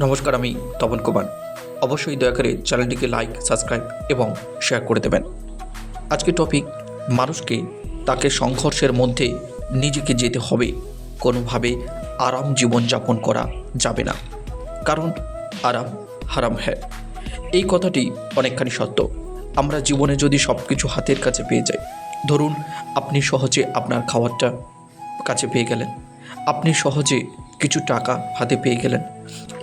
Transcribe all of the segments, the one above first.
নমস্কার, আমি তপন কুমার। অবশ্যই দয়া করে চ্যানেলটিকে লাইক সাবস্ক্রাইব এবং শেয়ার করে দেবেন। আজকে টপিক মানুষকে তাকে সংঘর্ষের মধ্যে নিজেকে যেতে হবে, কোনোভাবে আরাম জীবনযাপন করা যাবে না। কারণ আরাম হারাম হ্যাঁ এই কথাটি অনেকখানি সত্য। আমরা জীবনে যদি সব কিছু হাতের কাছে পেয়ে যাই, ধরুন আপনি সহজে আপনার খাবারটা কাছে পেয়ে গেলেন। আপনি সহজে কিছু টাকা হাতে পেয়ে গেলেন।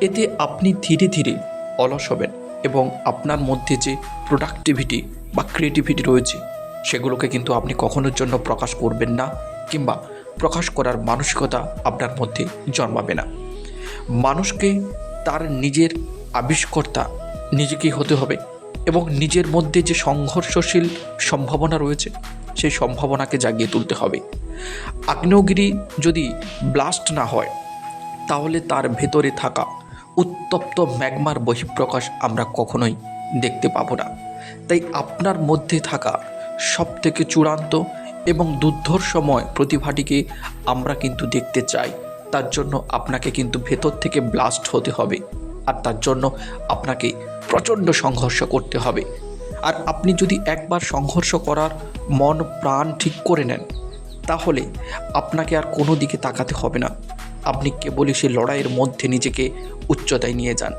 এতে আপনি ধীরে ধীরে অলস হবেন এবং আপনার মধ্যে যে প্রোডাক্টিভিটি বা ক্রিয়েটিভিটি রয়েছে, সেগুলোকে কিন্তু আপনি কখনোর জন্য প্রকাশ করবেন না কিংবা প্রকাশ করার মানসিকতা আপনার মধ্যে জন্মাবে না। মানুষকে তার নিজের আবিষ্কর্তা নিজেকেই হতে হবে এবং নিজের মধ্যে যে সংঘর্ষশীল সম্ভাবনা রয়েছে, সেই সম্ভাবনাকে জাগিয়ে তুলতে হবে। আগ্নেয়গিরি যদি ব্লাস্ট না হয় তাহলে তার ভেতরে থাকা উত্তপ্ত ম্যাগমার বহিঃপ্রকাশ আমরা কখনোই দেখতে পাবো না। তাই আপনার মধ্যে থাকা সব থেকে চূড়ান্ত এবং দুর্ধর সময় প্রতিভাটিকে আমরা কিন্তু দেখতে চাই। তার জন্য আপনাকে কিন্তু ভেতর থেকে ব্লাস্ট হতে হবে আর তার জন্য আপনাকে প্রচণ্ড সংঘর্ষ করতে হবে। আর আপনি যদি একবার সংঘর্ষ করার মন প্রাণ ঠিক করে নেন, তাহলে আপনাকে আর কোনো দিকে তাকাতে হবে না। আপনি কেবলই সেই লড়াইয়ের মধ্যে নিজেকে উচ্চতায় নিয়ে যান।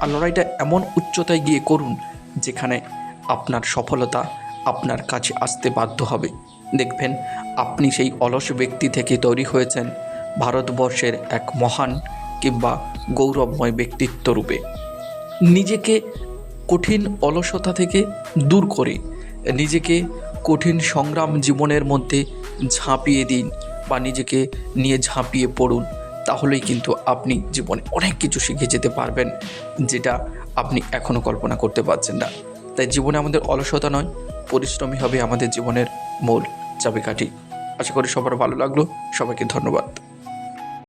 আর লড়াইটা এমন উচ্চতায় গিয়ে করুন, যেখানে আপনার সফলতা আপনার কাছে আসতে বাধ্য হবে। দেখবেন, আপনি সেই অলস ব্যক্তি থেকে তৈরি হয়েছেন ভারতবর্ষের এক মহান কিংবা গৌরবময় ব্যক্তিত্ব রূপে। নিজেকে কঠিন অলসতা থেকে দূর করে নিজেকে কঠিন সংগ্রাম জীবনের মধ্যে ঝাঁপিয়ে দিন বা নিজেকে নিয়ে ঝাঁপিয়ে পড়ুন। তাহলেই কিন্তু আপনি জীবনে অনেক কিছু শিখে যেতে পারবেন, যেটা আপনি এখনও কল্পনা করতে পারছেন না। তাই জীবনে আমাদের অলসতা নয় পরিশ্রমী হবে আমাদের জীবনের মূল চাবিকাঠি। আশা করি সবার ভালো লাগল, সবাইকে ধন্যবাদ।